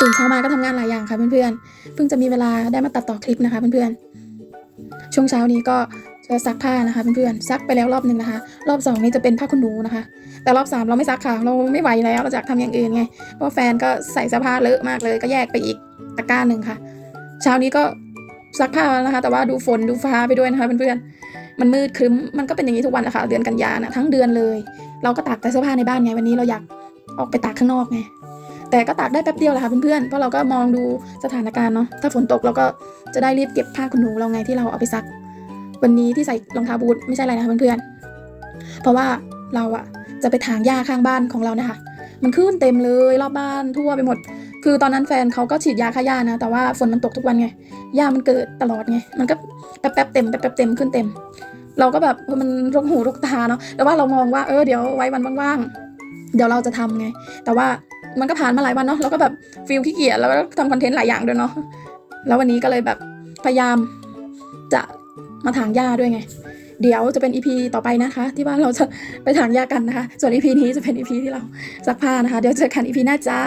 ตื่นเช้ามาก็ทำงานหลายอย่างค่ะเพื่อนๆ เพิ่งจะมีเวลาได้มาตัดต่อคลิปนะคะเพื่อนๆ ช่วงเช้านี้ก็จะซักผ้านะคะเพื่อนๆ ซักไปแล้วรอบหนึ่งนะคะ รอบสองนี้จะเป็นผ้าขนหนูนะคะ แต่รอบสามเราไม่ซักค่ะ เราไม่ไหวแล้ว เราจะทำอย่างอื่นไง เพราะแฟนก็ใส่เสื้อผ้าเลอะมากเลย ก็แยกไปอีกตะกร้าหนึ่งค่ะ เช้านี้ก็ซักผ้าแล้วนะคะ แต่ว่าดูฝนดูฟ้าไปด้วยนะคะเพื่อนๆ มันมืดครึ้ม มันก็เป็นอย่างนี้ทุกวันแหละคะเดือนกันยานะทั้งเดือนเลย เราก็ตากแต่เสื้อผ้าในบ้านไง วันนี้เราอยากออกไปตากข้างนอกไง แต่ก็ตากได้แป๊บเดียวแหละค่ะเพื่อนๆ เพราะเราก็มองดูสถานการณ์เนาะ ถ้าฝนตกเราก็จะได้รีบเก็บผ้าขนหนูเราไงที่เราเอาไปซัก วันนี้ที่ใส่รองเท้าบูทไม่ใช่อะไรนะคะเพื่อนๆ เพราะว่าเราอะจะไปถางหญ้าข้างบ้านของเรานะคะ มันขึ้นเต็มเลยรอบบ้านทั่วไปหมด คือตอนนั้นแฟนเขาก็ฉีดยาฆ่าหญ้านะ แต่ว่าฝนมันตกทุกวันไง หญ้ามันเกิดตลอดไง มันก็แป๊บๆเต็มแป๊บๆเต็มขึ้นเต็ม เราก็แบบมันรกหูรกตาเนาะ แต่ว่าเรามองว่าเออเดี๋ยวไว้วันว่างๆ เดี๋ยวเราจะทำไง แต่ว่า มันก็ผ่านมาหลายวันเนาะแล้วก็แบบฟิลขี้เกียจแล้วก็ทำคอนเทนต์หลายอย่างด้วยเนาะแล้ววันนี้ก็เลยแบบพยายามจะมาถางหญ้าด้วยไง เดี๋ยวจะเป็นอีพีต่อไปนะคะ ที่ว่าเราจะไปถางหญ้ากันนะคะ ส่วนอีพีนี้จะเป็นอีพีที่เราซักผ้านะคะ เดี๋ยวเจอกันอีพีหน้าจ้า